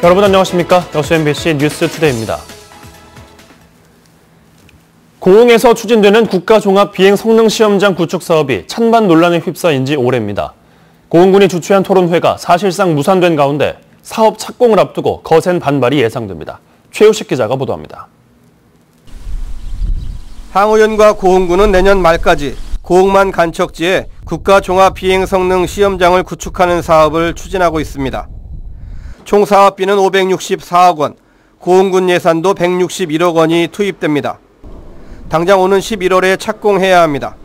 여러분 안녕하십니까? 여수 MBC 뉴스투데이입니다. 고흥에서 추진되는 국가종합 비행 성능 시험장 구축 사업이 찬반 논란에 휩싸인 지 오래입니다. 고흥군이 주최한 토론회가 사실상 무산된 가운데 사업 착공을 앞두고 거센 반발이 예상됩니다. 최우식 기자가 보도합니다. 황 의원과 고흥군은 내년 말까지 고흥만 간척지에 국가종합비행성능 시험장을 구축하는 사업을 추진하고 있습니다. 총 사업비는 564억 원, 고흥군 예산도 161억 원이 투입됩니다. 당장 오는 11월에 착공해야 합니다.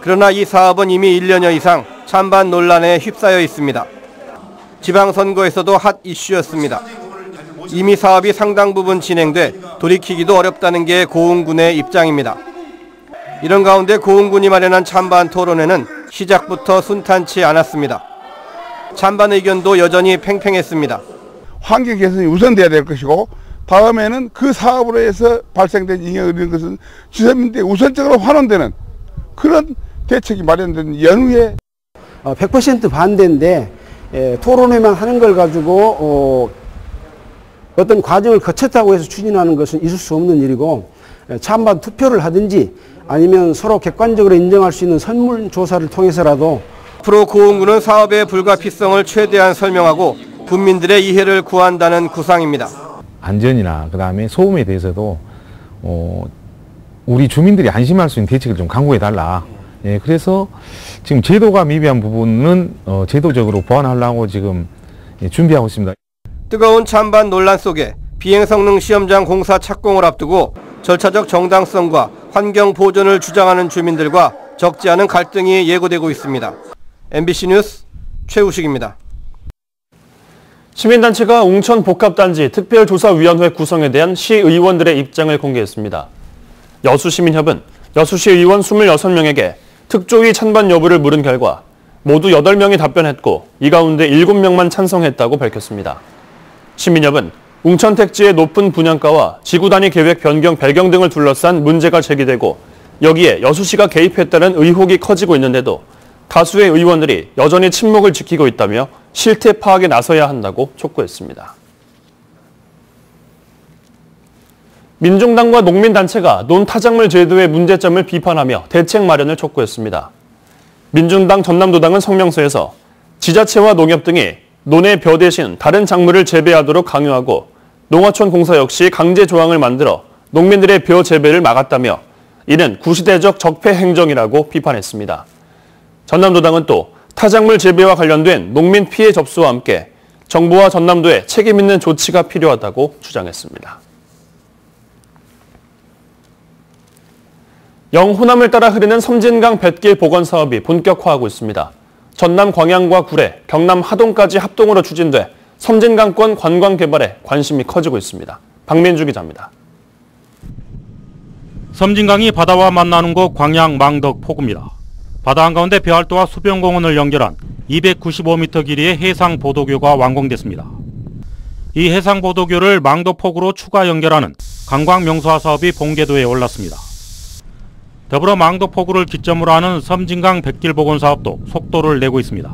그러나 이 사업은 이미 1년여 이상 찬반 논란에 휩싸여 있습니다. 지방선거에서도 핫 이슈였습니다. 이미 사업이 상당 부분 진행돼 돌이키기도 어렵다는 게 고흥군의 입장입니다. 이런 가운데 고흥군이 마련한 찬반 토론회는 시작부터 순탄치 않았습니다. 찬반 의견도 여전히 팽팽했습니다. 환경 개선이 우선돼야 될 것이고 다음에는 그 사업으로 해서 발생된 잉여 이런 것은 주민들이 우선적으로 환원되는 그런 대책이 마련된 연후에 100% 어, 반대인데 예, 토론회만 하는 걸 가지고 어, 어떤 과정을 거쳤다고 해서 추진하는 것은 있을 수 없는 일이고 예, 찬반 투표를 하든지 아니면 서로 객관적으로 인정할 수 있는 설문조사를 통해서라도 앞으로 고흥군은 사업의 불가피성을 최대한 설명하고 국민들의 이해를 구한다는 구상입니다. 안전이나 그다음에 소음에 대해서도 어, 우리 주민들이 안심할 수 있는 대책을 좀 강구해 달라. 예, 그래서 지금 제도가 미비한 부분은 어, 제도적으로 보완하려고 지금 예, 준비하고 있습니다. 뜨거운 찬반 논란 속에 비행성능 시험장 공사 착공을 앞두고 절차적 정당성과 환경 보존을 주장하는 주민들과 적지 않은 갈등이 예고되고 있습니다. MBC 뉴스 최우식입니다. 시민단체가 웅천 복합단지 특별조사위원회 구성에 대한 시의원들의 입장을 공개했습니다. 여수시민협은 여수시 의원 26명에게 특조위 찬반 여부를 물은 결과 모두 8명이 답변했고 이 가운데 7명만 찬성했다고 밝혔습니다. 시민협은 웅천 택지의 높은 분양가와 지구 단위 계획 변경 배경 등을 둘러싼 문제가 제기되고 여기에 여수시가 개입했다는 의혹이 커지고 있는데도 다수의 의원들이 여전히 침묵을 지키고 있다며 실태 파악에 나서야 한다고 촉구했습니다. 민중당과 농민단체가 논타작물 제도의 문제점을 비판하며 대책 마련을 촉구했습니다. 민중당 전남도당은 성명서에서 지자체와 농협 등이 논의 벼 대신 다른 작물을 재배하도록 강요하고 농어촌 공사 역시 강제 조항을 만들어 농민들의 벼 재배를 막았다며 이는 구시대적 적폐 행정이라고 비판했습니다. 전남도당은 또 타작물 재배와 관련된 농민 피해 접수와 함께 정부와 전남도에 책임 있는 조치가 필요하다고 주장했습니다. 영호남을 따라 흐르는 섬진강 뱃길 복원 사업이 본격화하고 있습니다. 전남 광양과 구례, 경남 하동까지 합동으로 추진돼 섬진강권 관광 개발에 관심이 커지고 있습니다. 박민주 기자입니다. 섬진강이 바다와 만나는 곳 광양 망덕 포구입니다. 바다 한가운데 배활도와 수변공원을 연결한 295m 길이의 해상 보도교가 완공됐습니다. 이 해상 보도교를 망덕포구로 추가 연결하는 관광 명소화 사업이 본궤도에 올랐습니다. 더불어 망덕포구를 기점으로 하는 섬진강 백길 복원 사업도 속도를 내고 있습니다.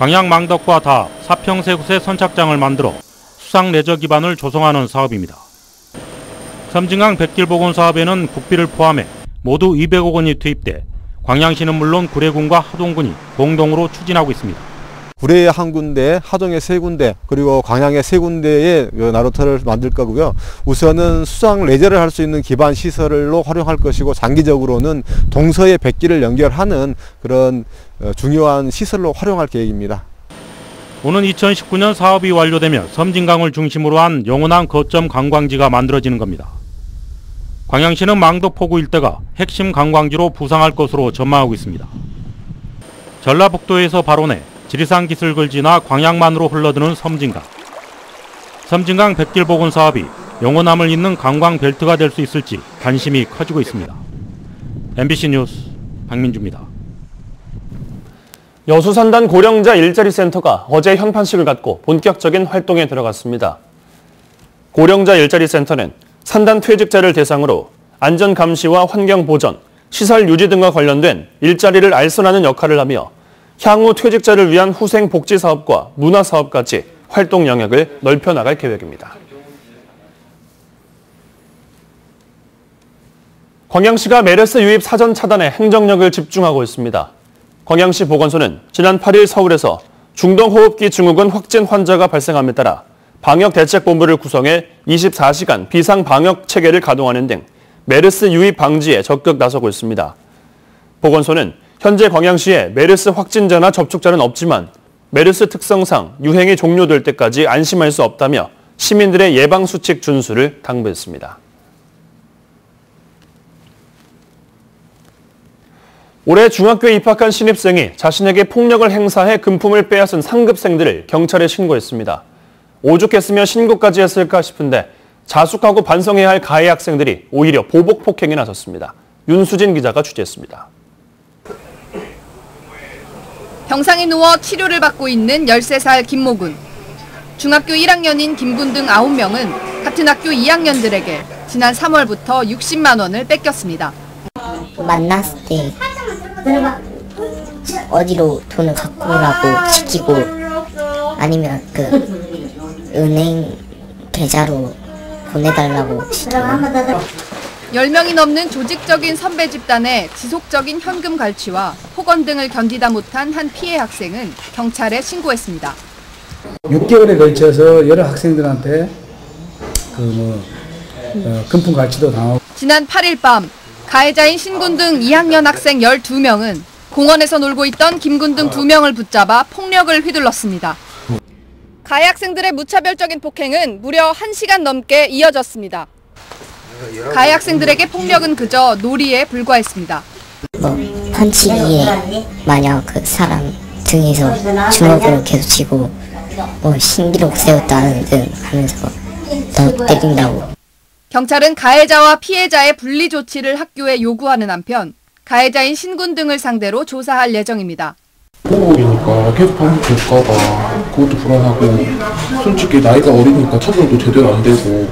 광양 망덕과 다 사평 세 곳의 선착장을 만들어 수상 레저 기반을 조성하는 사업입니다. 섬진강 백길 복원 사업에는 국비를 포함해 모두 200억 원이 투입돼 광양시는 물론 구례군과 하동군이 공동으로 추진하고 있습니다. 구례에 한 군데, 하동에 세 군데, 그리고 광양에 세 군데의 나루터를 만들 거고요. 우선은 수상 레저를 할 수 있는 기반 시설로 활용할 것이고 장기적으로는 동서의 백기를 연결하는 그런 어, 중요한 시설로 활용할 계획입니다. 오는 2019년 사업이 완료되면 섬진강을 중심으로 한 영원한 거점 관광지가 만들어지는 겁니다. 광양시는 망덕포구 일대가 핵심 관광지로 부상할 것으로 전망하고 있습니다. 전라북도에서 발원해 지리산 기슭을 지나 광양만으로 흘러드는 섬진강. 섬진강 백길 복원 사업이 영원함을 잇는 관광 벨트가 될 수 있을지 관심이 커지고 있습니다. MBC 뉴스 박민주입니다. 여수산단 고령자 일자리 센터가 어제 현판식을 갖고 본격적인 활동에 들어갔습니다. 고령자 일자리 센터는 산단 퇴직자를 대상으로 안전 감시와 환경 보전, 시설 유지 등과 관련된 일자리를 알선하는 역할을 하며 향후 퇴직자를 위한 후생 복지 사업과 문화 사업까지 활동 영역을 넓혀 나갈 계획입니다. 광양시가 메르스 유입 사전 차단에 행정력을 집중하고 있습니다. 광양시 보건소는 지난 8일 서울에서 중동호흡기 증후군 확진 환자가 발생함에 따라 방역대책본부를 구성해 24시간 비상방역 체계를 가동하는 등 메르스 유입 방지에 적극 나서고 있습니다. 보건소는 현재 광양시에 메르스 확진자나 접촉자는 없지만 메르스 특성상 유행이 종료될 때까지 안심할 수 없다며 시민들의 예방수칙 준수를 당부했습니다. 올해 중학교에 입학한 신입생이 자신에게 폭력을 행사해 금품을 빼앗은 상급생들을 경찰에 신고했습니다. 오죽했으면 신고까지 했을까 싶은데 자숙하고 반성해야 할 가해 학생들이 오히려 보복 폭행에 나섰습니다. 윤수진 기자가 취재했습니다. 병상에 누워 치료를 받고 있는 13살 김모군. 중학교 1학년인 김군 등 9명은 같은 학교 2학년들에게 지난 3월부터 60만 원을 뺏겼습니다. 만났을 때 어디로 돈을 갖고 오라고 시키고 아니면 그 은행 계좌로 보내달라고 시키고 10명이 넘는 조직적인 선배 집단의 지속적인 현금 갈취와 폭언 등을 견디다 못한 한 피해 학생은 경찰에 신고했습니다. 6개월에 걸쳐서 여러 학생들한테 그뭐 어, 금품 갈취도 당하고 지난 8일 밤 가해자인 신군 등 2학년 학생 12명은 공원에서 놀고 있던 김군 등 2명을 붙잡아 폭력을 휘둘렀습니다. 가해 학생들의 무차별적인 폭행은 무려 1시간 넘게 이어졌습니다. 가해 학생들에게 폭력은 그저 놀이에 불과했습니다. 뭐 펀치기에 마냥 그 사람 등에서 주먹으로 계속 치고 뭐 신기록 세웠다는 등 하면서 더 때린다고 경찰은 가해자와 피해자의 분리 조치를 학교에 요구하는 한편 가해자인 신군 등을 상대로 조사할 예정입니다. 보복이니까 계속 반복될까봐 그것도 불안하고 솔직히 나이가 어리니까 처벌도 제대로 안 되고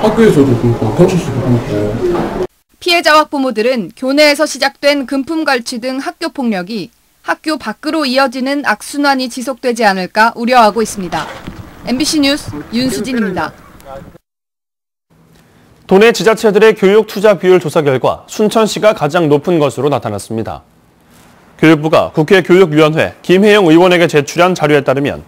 학교에서도 그렇고 경찰서도 그렇고 피해자 학부모들은 교내에서 시작된 금품 갈취 등 학교 폭력이 학교 밖으로 이어지는 악순환이 지속되지 않을까 우려하고 있습니다. MBC 뉴스 윤수진입니다. 도내 지자체들의 교육 투자 비율 조사 결과 순천시가 가장 높은 것으로 나타났습니다. 교육부가 국회 교육위원회 김혜영 의원에게 제출한 자료에 따르면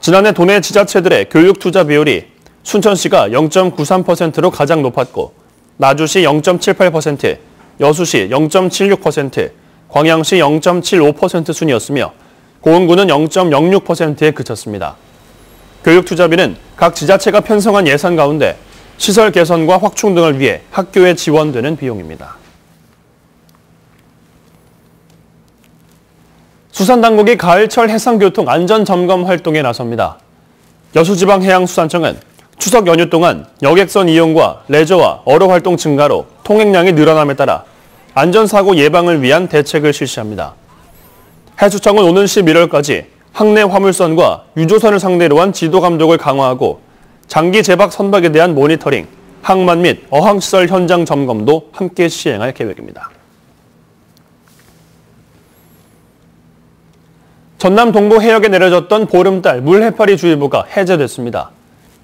지난해 도내 지자체들의 교육 투자 비율이 순천시가 0.93%로 가장 높았고 나주시 0.78%, 여수시 0.76%, 광양시 0.75% 순이었으며 고흥구는 0.06%에 그쳤습니다. 교육 투자비는 각 지자체가 편성한 예산 가운데 시설 개선과 확충 등을 위해 학교에 지원되는 비용입니다. 수산당국이 가을철 해상교통 안전점검 활동에 나섭니다. 여수지방해양수산청은 추석 연휴 동안 여객선 이용과 레저와 어로 활동 증가로 통행량이 늘어남에 따라 안전사고 예방을 위한 대책을 실시합니다. 해수청은 오는 11월까지 항내 화물선과 유조선을 상대로 한 지도 감독을 강화하고 장기 재박 선박에 대한 모니터링, 항만 및 어항시설 현장 점검도 함께 시행할 계획입니다. 전남 동부 해역에 내려졌던 보름달 물해파리 주의보가 해제됐습니다.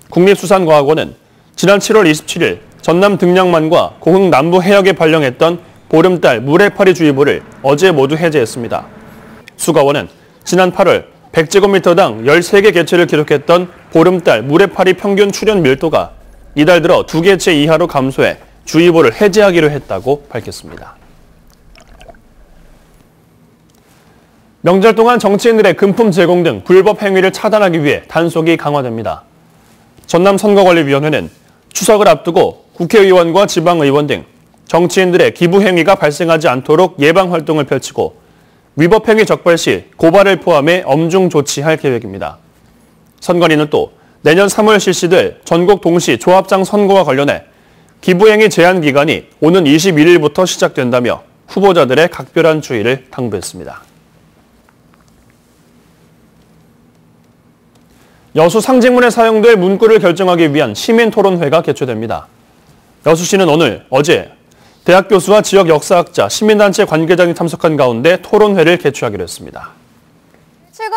국립수산과학원은 지난 7월 27일 전남 등량만과 고흥 남부 해역에 발령했던 보름달 물해파리 주의보를 어제 모두 해제했습니다. 수가원은 지난 8월 100제곱미터당 13개 개체를 기록했던 보름달 물해파리 평균 출현 밀도가 이달 들어 2개체 이하로 감소해 주의보를 해제하기로 했다고 밝혔습니다. 명절 동안 정치인들의 금품 제공 등 불법 행위를 차단하기 위해 단속이 강화됩니다. 전남선거관리위원회는 추석을 앞두고 국회의원과 지방의원 등 정치인들의 기부 행위가 발생하지 않도록 예방 활동을 펼치고 위법 행위 적발 시 고발을 포함해 엄중 조치할 계획입니다. 선관위는 또 내년 3월 실시될 전국 동시 조합장 선거와 관련해 기부행위 제한 기간이 오는 21일부터 시작된다며 후보자들의 각별한 주의를 당부했습니다. 여수 상징문에 사용될 문구를 결정하기 위한 시민토론회가 개최됩니다. 여수시는 오늘, 어제 대학 교수와 지역 역사학자, 시민단체 관계자이 참석한 가운데 토론회를 개최하기로 했습니다.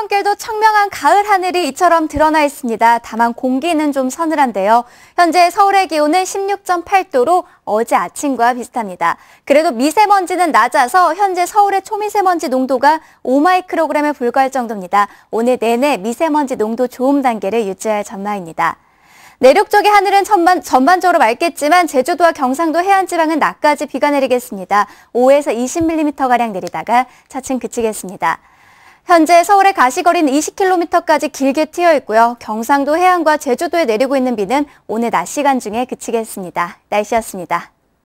출근길도 청명한 가을 하늘이 이처럼 드러나 있습니다. 다만 공기는 좀 서늘한데요. 현재 서울의 기온은 16.8도로 어제 아침과 비슷합니다. 그래도 미세먼지는 낮아서 현재 서울의 초미세먼지 농도가 5마이크로그램에 불과할 정도입니다. 오늘 내내 미세먼지 농도 좋음 단계를 유지할 전망입니다. 내륙 쪽의 하늘은 전반, 전반적으로 맑겠지만 제주도와 경상도 해안 지방은 낮까지 비가 내리겠습니다. 5에서 20mm가량 내리다가 차츰 그치겠습니다. 현재 서울의 가시거리는 20km까지 길게 튀어 있고요. 경상도 해안과 제주도에 내리고 있는 비는 오늘 낮 시간 중에 그치겠습니다. 날씨였습니다.